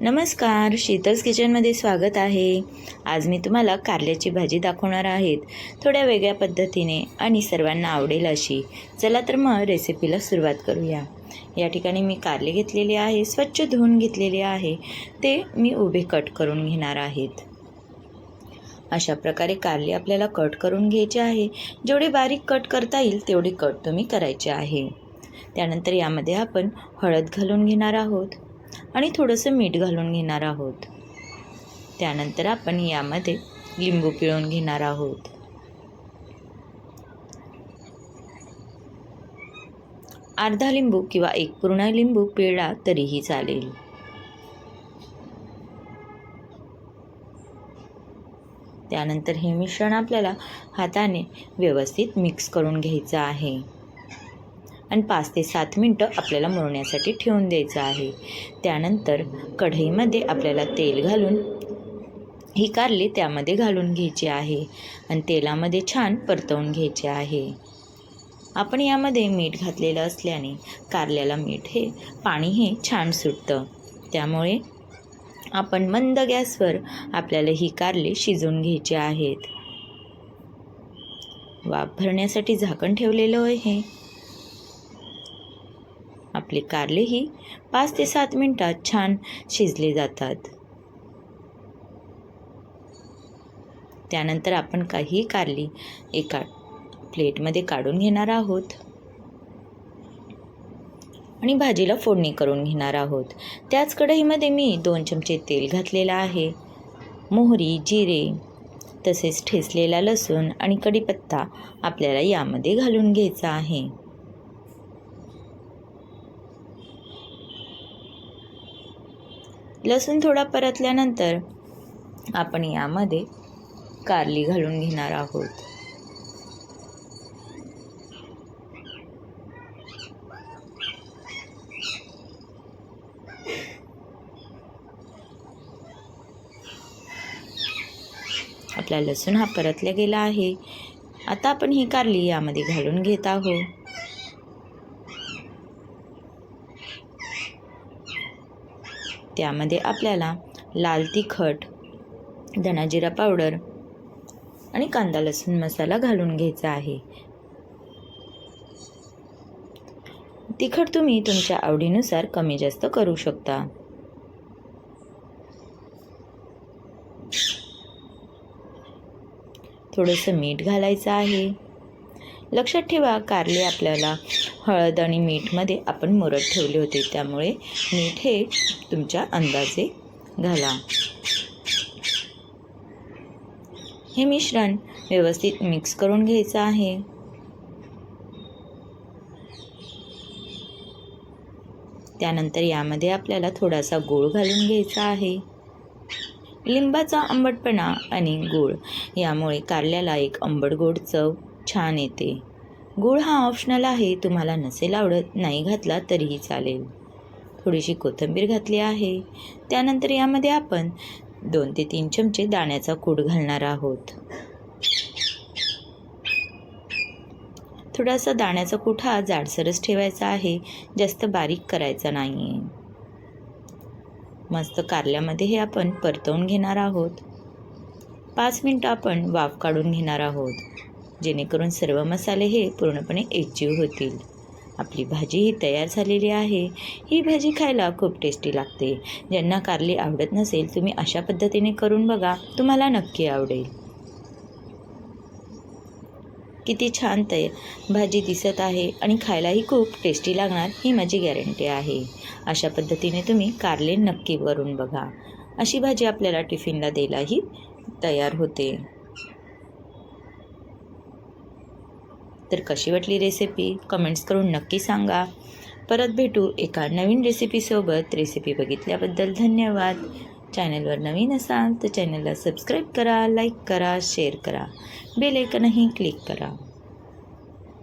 नमस्कार शीतल्स किचनमध्ये स्वागत आहे. आज मी तुम्हाला कारल्याची भाजी दाखवणार आहेत थोड्या वेगळ्या पद्धतीने आणि सर्वांना आवडेल अशी. चला तर मग रेसिपीला सुरुवात करूया. या ठिकाणी मी कारले घेतलेले आहे स्वच्छ धुवून घेतलेले आहे. ते मी उभे कट करून घेणार आहेत. अशा प्रकारे कारले आपल्याला कट करून घ्यायचे आहे. जेवढे बारीक कट करता येईल तेवढे कट तुम्ही करायचे आहे. त्यानंतर यामध्ये आपण हळद घालून घेणार आहोत. आणि थोडंसं मीठ घालून घेणार आहोत. त्यानंतर आपण यामध्ये लिंबू पिळून घेणार आहोत. अर्धा लिंबू किंवा एक पूर्ण लिंबू पिळला तरीही चालेल. त्यानंतर हे मिश्रण आपल्याला हाताने व्यवस्थित मिक्स करून घ्यायचं आहे. आणि पाच ते सात मिनटं आपल्याला मुरण्यासाठी ठेवून द्यायचं आहे. त्यानंतर कढईमध्ये आपल्याला तेल घालून ही कारली त्यामध्ये घालून घ्यायची आहे आणि तेलामध्ये छान परतवून घ्यायचे आहे. आपण यामध्ये मीठ घातलेलं असल्याने कारल्याला मीठ हे पाणी हे छान सुटतं. त्यामुळे आपण मंद गॅसवर आपल्याला ही कारले शिजवून घ्यायची आहेत. वाफ भरण्यासाठी झाकण ठेवलेलं आहे. आपले कारलेही पाच ते सात मिनटात छान शिजले जातात. त्यानंतर आपण काही कारली एका प्लेटमध्ये काढून घेणार आहोत. आणि भाजीला फोडणी करून घेणार आहोत. त्याच कढईमध्ये मी दोन चमचे तेल घातलेलं आहे. मोहरी जिरे तसेच ठेचलेला लसूण आणि कढीपत्ता आपल्याला यामध्ये घालून घ्यायचा आहे. लसूण थोडा परतल्यानंतर आपण यामध्ये कारली घालून घेणार आहोत. आपला लसूण हा परतला गेला आहे. आता आपण ही कारली यामध्ये घालून घेत आहोत. त्यामध्ये आपल्याला लाल तिखट धनाजिरा पावडर आणि कांदा लसूण मसाला घालून घ्यायचा आहे. तिखट तुम्ही तुमच्या आवडीनुसार कमी जास्त करू शकता. थोडंसं मीठ घालायचं आहे. लक्षात ठेवा कारले आपल्याला हळद आणि मीठमध्ये आपण मुरत ठेवले होते. त्यामुळे मीठ हे तुमच्या अंदाजे घाला. हे मिश्रण व्यवस्थित मिक्स करून घ्यायचं आहे. त्यानंतर यामध्ये आपल्याला थोडासा गूळ घालून घ्यायचा आहे. लिंबाचा आंबटपणा आणि गूळ यामुळे कारल्याला एक आंबट गोड चव छान येते. गूळ हा ऑप्शनल आहे तुम्हाला नसेल आवडत नाही घातला तरीही चालेल. थोडीशी कोथिंबीर घातली आहे. त्यानंतर यामध्ये आपण दोन ते तीन चमचे दाण्याचा कूड घालणार आहोत. थोडासा दाण्याचा कूट हा जाडसरच ठेवायचा आहे जास्त बारीक करायचा नाही आहे मस्त कारल्यामध्ये हे आपण परतवून घेणार आहोत. पाच मिनटं आपण वाफ काढून घेणार आहोत. जेणेकरून सर्व मसाले हे पूर्णपणे एकजीव होतील. आपली भाजी ही तयार झालेली आहे. ही भाजी खायला खूप टेस्टी लागते. ज्यांना कारली आवडत नसेल तुम्ही अशा पद्धतीने करून बघा. तुम्हाला नक्की आवडेल. किती छान तय भाजी दिसत आहे आणि खायलाही खूप टेस्टी लागणार ही माझी गॅरंटी आहे. अशा पद्धतीने तुम्ही कारले नक्की करून बघा. अशी भाजी आपल्याला टिफिनला द्यायलाही तयार होते. तर कशी वाटली रेसिपी कमेंट्स करून नक्की सांगा. परत भेटू एका नवीन रेसिपीसोबत रेसिपी बघितल्याबद्दल धन्यवाद. चॅनलवर नवीन असाल तर चॅनलला सबस्क्राईब करा लाईक करा शेअर करा. बेल ऐकनही क्लिक करा.